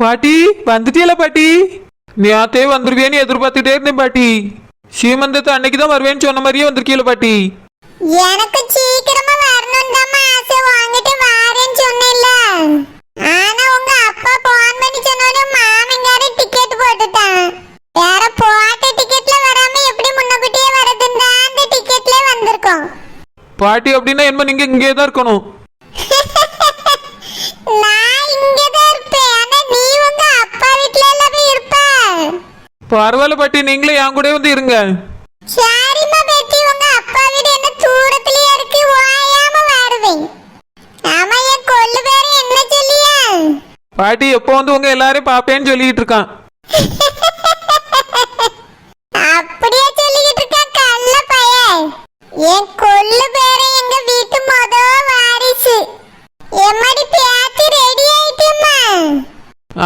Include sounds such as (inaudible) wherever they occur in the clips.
பாட்டி வந்துட்டியல பாட்டி? நேத்தே வந்துருவேன்னு எதிர்பார்த்துட்டே இருந்தேன் பாட்டி. சீமந்தத்து அன்னைக்கு தான் வருவேன்னு சொன்ன மாதிரியே வந்திருக்கீல பாட்டி. எனக்கு சீக்கிரமா வரணும் தான் ஆசை. வாங்கிட்டு வாரேன்னு சொன்னேன்ல. ஆனா உங்க அப்பா போன் பண்ணி சொன்னோட மாமங்கார டிக்கெட் போட்டுட்டான். வேற போட்ட டிக்கெட்ல வராம எப்படி முன்னக்கூட்டியே வரதுன்னு அந்த டிக்கெட்ல வந்திருக்கோம். பாட்டி அப்படின்னா என்ன நீங்க இங்கே தான் இருக்கணும். பரவாயில்ல பாட்டி நீங்களே என் கூட வந்து இருங்க. சரிம்மா பேட்டி உங்க அப்பா வீடு என்ன தூரத்திலேயே இருக்கு ஓயாம வருவேன் ஆமா என் கொள்ளு பேரு என்ன சொல்லியா? பாட்டி எப்போ வந்து உங்க எல்லாரையும் பாப்பேன்னு சொல்லிட்டு இருக்கான். அப்படியே சொல்லிக்கிட்டு இருக்க கள்ள பையன். என் கொள்ளு பேரு எங்க வீட்டு மொத வாரிசு. எம்மாடி பேத்தி ரெடி ஆயிட்டுமா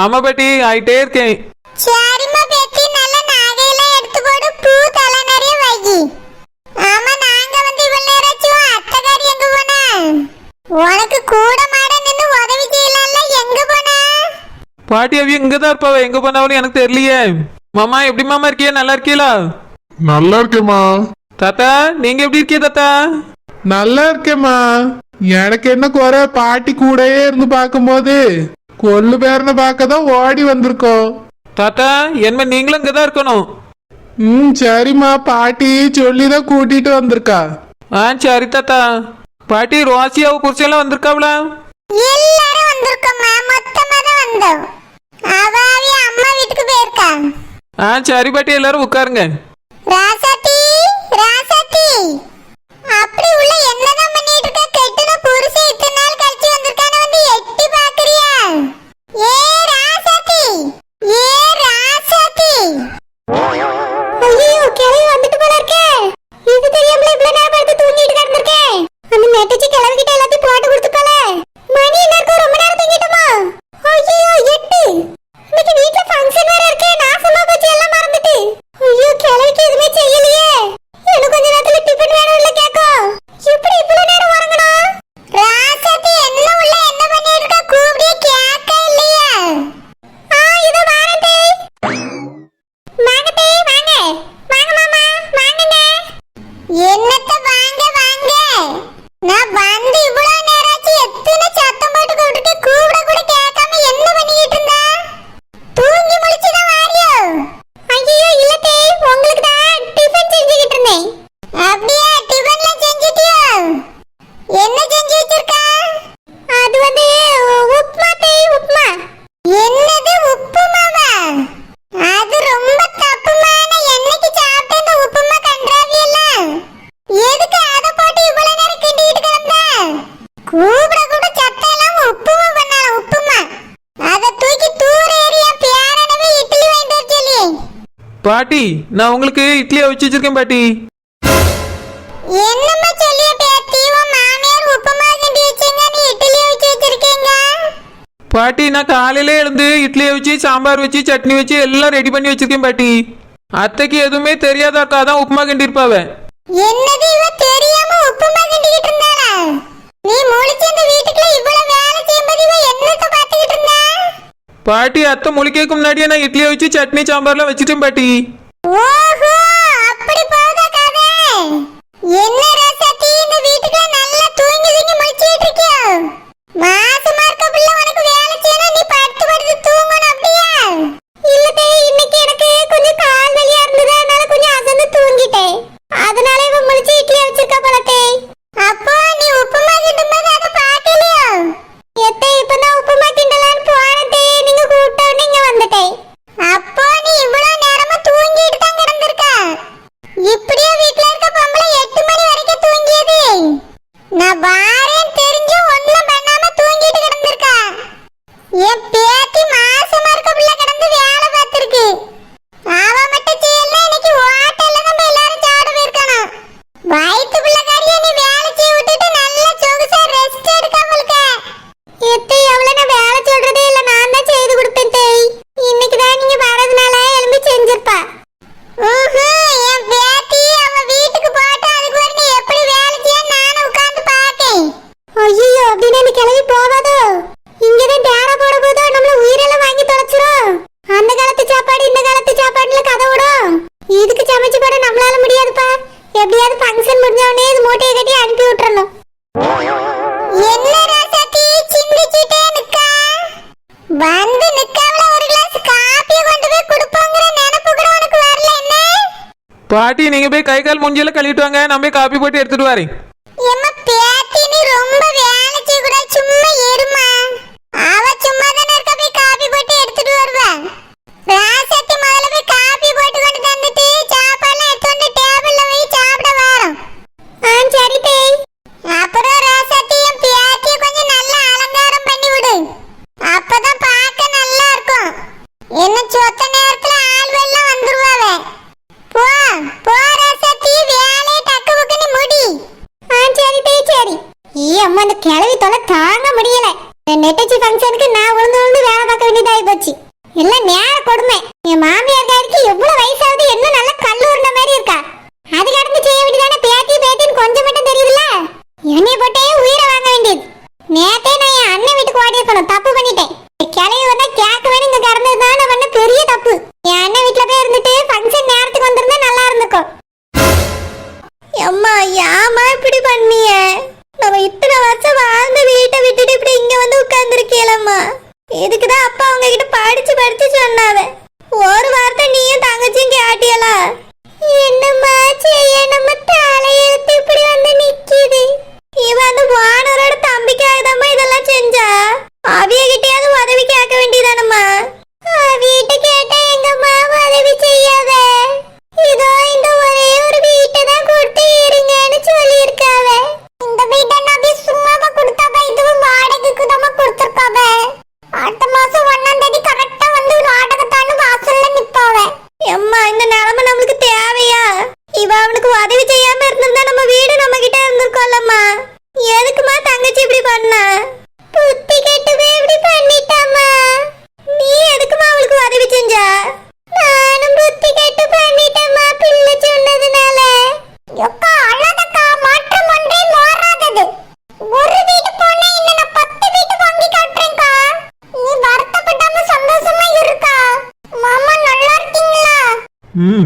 ஆமா பாட்டி ஆயிட்டே இருக்கேன். உனக்கு கூட மாட நின்னு உதவி செய்யலாம்ல. எங்க போனா? பாட்டி அவி இங்க தான் இருப்பாவ. எங்க போனாலும் எனக்கு தெரியலையே. மாமா எப்படி மாமா இருக்கியா? நல்லா இருக்கீங்களா நல்லா இருக்கேம்மா. தாத்தா நீங்க எப்படி இருக்கீங்க தாத்தா? நல்லா இருக்கேம்மா. எனக்கு என்ன குறை? பாட்டி கூடயே இருந்து பார்க்கும்போது கொள்ளு பேரனை பார்க்க தான் ஓடி வந்திருக்கோம். தாத்தா என்ன நீங்களும் இங்க தான் இருக்கணும். ம் சரிம்மா. பாட்டி சொல்லி தான் கூட்டிட்டு வந்திருக்கா. ஆ சரி தாத்தா. பாட்டி ரோசியாவை புருஷெல்லாம் வந்திருக்காவளா? எல்லாரும் வந்திருக்கோம்மா. மொத்தமா தான் வந்தோம். அவாவி அம்மா வீட்டுக்கு போயிருக்கா. ஆ சரி பாட்டி எல்லாரும் உட்காருங்க. ராசாத்தி ராசாத்தி. பாட்டி நான் உங்களுக்கு இட்லியை வச்சு வச்சிருக்கேன் பாட்டி. என்னம்மா சொல்லிய பேத்தி உன் மாமியார் உப்புமா கிண்டி வச்சீங்க நீ இட்லி வச்சு வச்சிருக்கீங்க? பாட்டி நான் காலையில எழுந்து இட்லியை வச்சு சாம்பார் வச்சு சட்னி வச்சு எல்லாம் ரெடி பண்ணி வச்சிருக்கேன் பாட்டி. அத்தைக்கு எதுவுமே தெரியாதாக்கா தான் உப்புமா என்னது இவ தெரியாம உப்புமா கிண்டிக்கிட்டு இருந்தாளா நீ முழிச்சு அந்த வீட்டுக்குள்ள இவ்வளவு வேலை செய்யும்போது இவ என்னத்த பாத்துக்கிட்டு இருந்தா பாட்டி அத்தை முழிக்கைக்கு முன்னாடியே நான் இட்லியை வச்சு சட்னி சாம்பார்லாம் வச்சுட்டேன் பாட்டி. right? எப்படியாவது ஃபங்க்ஷன் முடிஞ்ச உடனே இது மூட்டையை கட்டி அனுப்பி விட்டுறணும். என்ன ராசாத்தி சிந்திச்சுட்டே நிக்கா? வந்து நிக்காவல ஒரு கிளாஸ் காப்பிய கொண்டு போய் கொடுப்போங்கற நினைப்பு கூட உனக்கு வரல என்ன? பாட்டி நீங்க போய் கை கால் மூஞ்சில கழுவிட்டு வாங்க. நான் போய் காப்பி போட்டு எடுத்துட்டு வரேன். எல்லாம் நேர கொடுமை.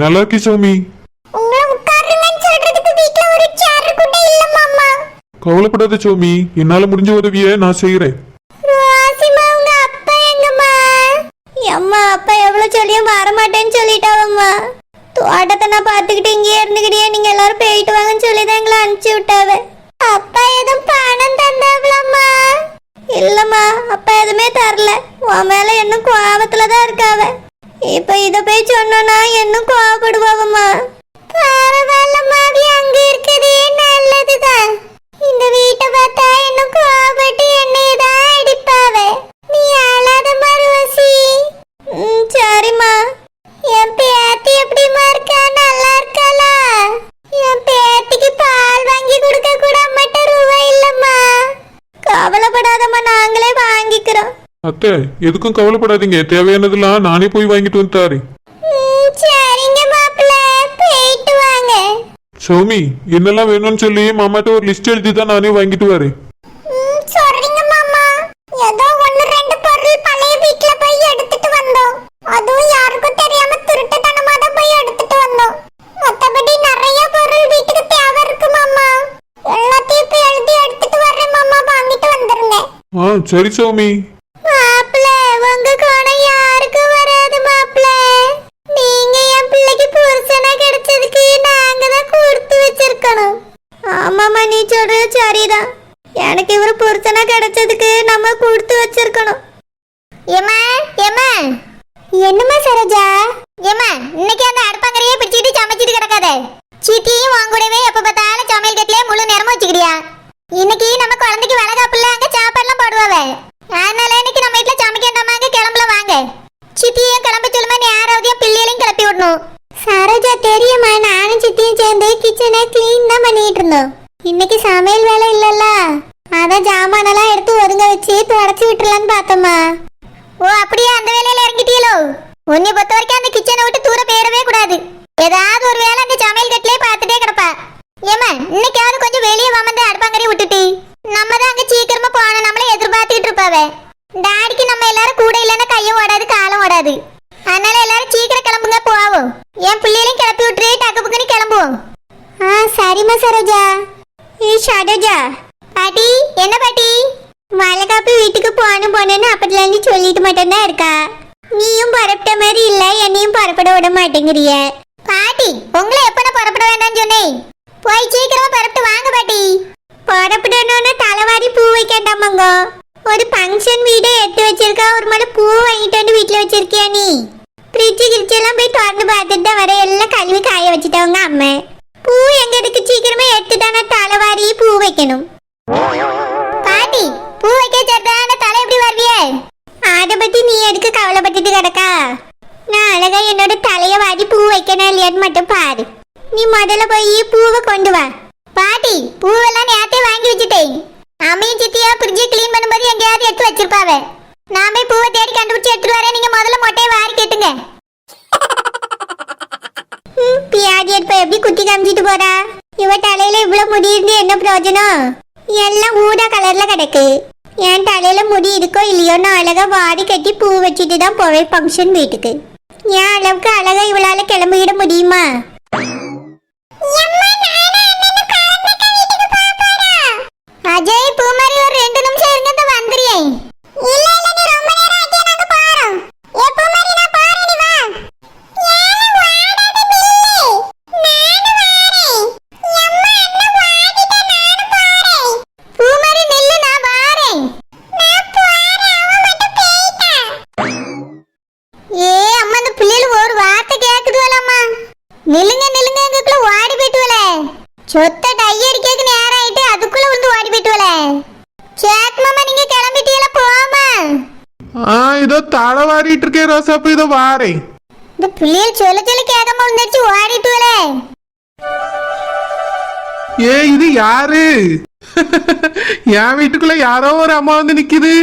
நல்லா இருக்கே சௌமி. கவலைப்படாத சௌமி. என்னால முடிஞ்ச உதவிய நான் செய்யறேன் அம்மா அப்பா எவ்வளவு சொல்லியும் வரமாட்டேன்னு சொல்லிட்டாவம்மா தோட்டத்தை நான் பார்த்துக்கிட்டு இங்கேயே இருந்துக்கிட்டே நீங்க எல்லாரும் போயிட்டு வாங்கன்னு சொல்லி தான் எங்களை அனுப்பிச்சு விட்டாவ. அப்பா எதுவும் பணம் தந்தாவலம்மா இல்லம்மா அப்பா எதுவுமே தரல. உன் மேல இன்னும் கோபத்துல தான் இருக்காவ. இப்ப இத போய் சொன்னா இன்னும் கோவப்படுவாங்கம்மா மாதிரி அங்க இருக்கிறதே நல்லதுதான். அத்தை எதுக்கும் கவலைப்படாதீங்க. தேவையானதெல்லாம் நானே போய் வாங்கிட்டு வந்து தாரேன். சௌமி என்னெல்லாம் வேணும்னு சொல்லி மாமாட்ட ஒரு லிஸ்ட் எழுதி தான் நானே வாங்கிட்டு வரேன். சரி சௌமி. வச்சு தொடச்சி விட்டுலான்னு பார்த்தோம்மா. ஓ அப்படியே? அந்த வேலையில இறங்கிட்டீங்களோ? உன்னை பொறுத்த வரைக்கும் அந்த கிச்சனை விட்டு தூர போயிடவே கூடாது. ஏதாவது ஒரு வேலை அந்த சமையல் கட்டிலே பார்த்துட்டே கிடப்பா. ஏமா இன்னைக்காவது கொஞ்சம் வெளியே வமந்து அடுப்பாங்கறி விட்டுட்டு. நம்ம தான் அங்க சீக்கிரமா போன நம்மள எதிர்பார்த்துட்டு இருப்பாவே. டாடிக்கு நம்ம எல்லாரும் கூட இல்லைன்னா கையும் ஓடாது காலம் ஓடாது. அதனால எல்லாரும் சீக்கிரம் கிளம்புங்க போவோம். என் பிள்ளைகளையும் கிளப்பி விட்டுரு டக்கு புக்குன்னு கிளம்புவோம். ஆ சரிம்மா சரோஜா. ஈ சரோஜா பாட்டி என்ன பாட்டி? போனேன்னு அப்பத்துல சொல்லிட்டு மட்டும் தான் இருக்கா? நீயும் பரப்பிட்ட மாதிரி இல்ல என்னையும் பரப்பட விட மாட்டேங்கிறிய. பாட்டி உங்களை எப்பன பரப்பட வேண்டாம்னு சொன்னேன்? போய் சீக்கிரமா பரப்பிட்டு வாங்க பாட்டி. பரப்பிடணும்னு தலைவாரி பூ வைக்கண்டாமங்க ஒரு ஃபங்க்ஷன் வீடு எடுத்து வச்சிருக்கா ஒரு மேலே பூ வாங்கிட்டு வந்து வீட்டில் வச்சிருக்கியா நீ? ஃப்ரிட்ஜு கிரிச்செல்லாம் போய் திறந்து பார்த்துட்டு தான் வர எல்லாம் கழுவி காய வச்சுட்டவங்க அம்மா. பூ எங்க இருக்கு? சீக்கிரமா எப்படி போறா? இவ தலையில இவ்வளவு முடி இருந்து என்ன பிரயோஜனம்? எல்லாம் ஊதா கலர்ல கிடக்கு. என் தலையில முடி இருக்கோ இல்லையோ நான் அழகா வாரி கட்டி பூ வச்சுட்டு தான் போவேன் ஃபங்க்ஷன் வீட்டுக்கு. என் அளவுக்கு அழகா இவளால கிளம்பிட முடியுமா அஜய் பூமாரி ஒரு ரெண்டு நிமிஷம் இருங்க இந்த வந்துறியேன் இல்ல இல்ல நீ ரொம்ப நேரம் ஆக்கிய நாங்க போறோம் ஏ பூமாரி நான் போறேன் நீ வா ஏல வாடாத பில்லி நானு வாரேன் எம்மா அண்ணா வாடிட்ட நானு போறேன் பூமாரி நில்லு நான் வாரேன் நான் போறேன் அவ மட்டும் போயிட்டா ஏ அம்மா இந்த பிள்ளைகள் ஒரு வார்த்தை கேக்குதுவலம்மா நில்லுங்க நில்லுங்க எங்களுக்குள்ள ஓடி போயிட்டுவல சொத்த டை அடிக்க நேரம் ஆயிட்டு அதுக்குள்ள வந்து ஓடி போயிட்டுவல சேத் மாமா நீங்க கிளம்பிட்டீங்களா போமா ஆ இதோ தலை ரோசாப்பு இதோ வாரேன் இந்த பிள்ளைகள் சொல்ல சொல்ல கேட்காம வந்துருச்சு ஓடிட்டுவல ஏ இது யாரு என் வீட்டுக்குள்ள யாரோ ஒரு அம்மா வந்து நிக்குது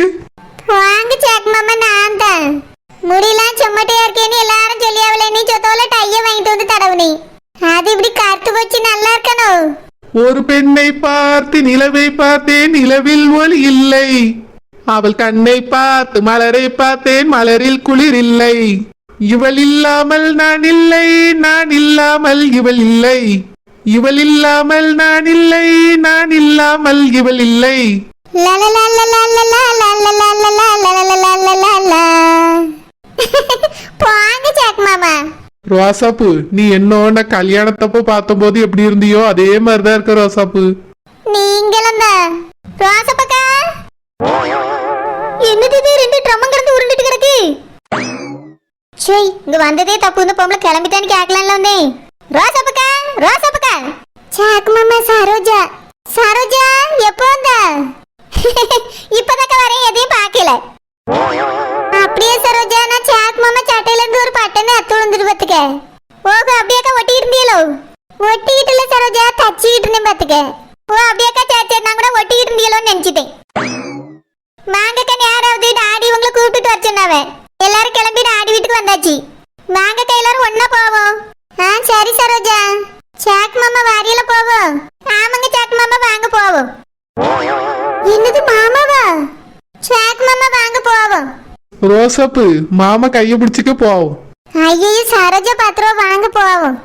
வாங்க சேத் மாமா நான் தான் முடியெல்லாம் செம்மட்டையா இருக்கேன்னு எல்லாரும் சொல்லியாவல நீ சொத்தோல டைய வாங்கிட்டு வந்து தடவுனே அது இப்படி கருத்து போச்சு நல்லா இருக்கணும் ஒரு பெண்ணை பார்த்து நிலவை பார்த்தேன் நிலவில் ஒளி இல்லை அவள் கண்ணை பார்த்து மலரை பார்த்தேன் மலரில் குளிர் இல்லை இவள் இல்லாமல் நான் இல்லை நான் இல்லாமல் இவள் இல்லை இவள் இல்லாமல் நான் இல்லை நான் இல்லாமல் இவள் இல்லை ரோசாப்பு நீ என்னோட கல்யாணத்தப்போ பார்த்தபோது எப்படி இருந்தியோ அதே மாதிரிதான் இருக்க ரோசாப்பு நீங்களும் ஷே இங்க வந்ததே தப்பு இந்த பொம்பளை கிளம்பிட்டான்னு கேட்கலாம்ல வந்தே ரோசப்பக்கா ரோசப்பக்கா சாக்கு மாமா சரோஜா. சரோஜா எப்போ வந்த? (laughs) இப்பதான் வரேன் எதையும் பார்க்கல. அப்படியே சரோஜா நான் சாக்கு மாமா சட்டையில இருந்து ஒரு பட்டனை அத்து விழுந்துட்டு பாத்துக்க. ஓஹோ அப்படியேக்கா ஒட்டி இருந்தீங்களோ ஒட்டிக்கிட்டு இல்ல சரோஜா தச்சுக்கிட்டு இருந்தேன் பாத்துக்க. ஓ அப்படியேக்கா சரி சரி நான் கூட ஒட்டிக்கிட்டு இருந்தீங்களோன்னு நினைச்சிட்டேன். மாங்கக்கா நேராவது டாடி உங்களை கூப்பிட்டுட்டு வச்சுனாவே சொன்னாவ எல்லாரும் கிளம்பி டாடி வீட்டுக்கு வந்தாச்சு. மாங்கக்கா எல்லாரும் ஒண்ணா போவோம். ஆ சரி சரோஜா. சாக் மாமா வாரியில போவோம் ஆமாங்க சாக் மாமா வாங்க போவோம். என்னது மாமாவா? சாக் மாமா வாங்க போவோம். ரோசாப்பு மாமா கையை பிடிச்சிக்க போவோம். ஐயோ சரோஜா பத்து ரூபா வாங்க போவோம்.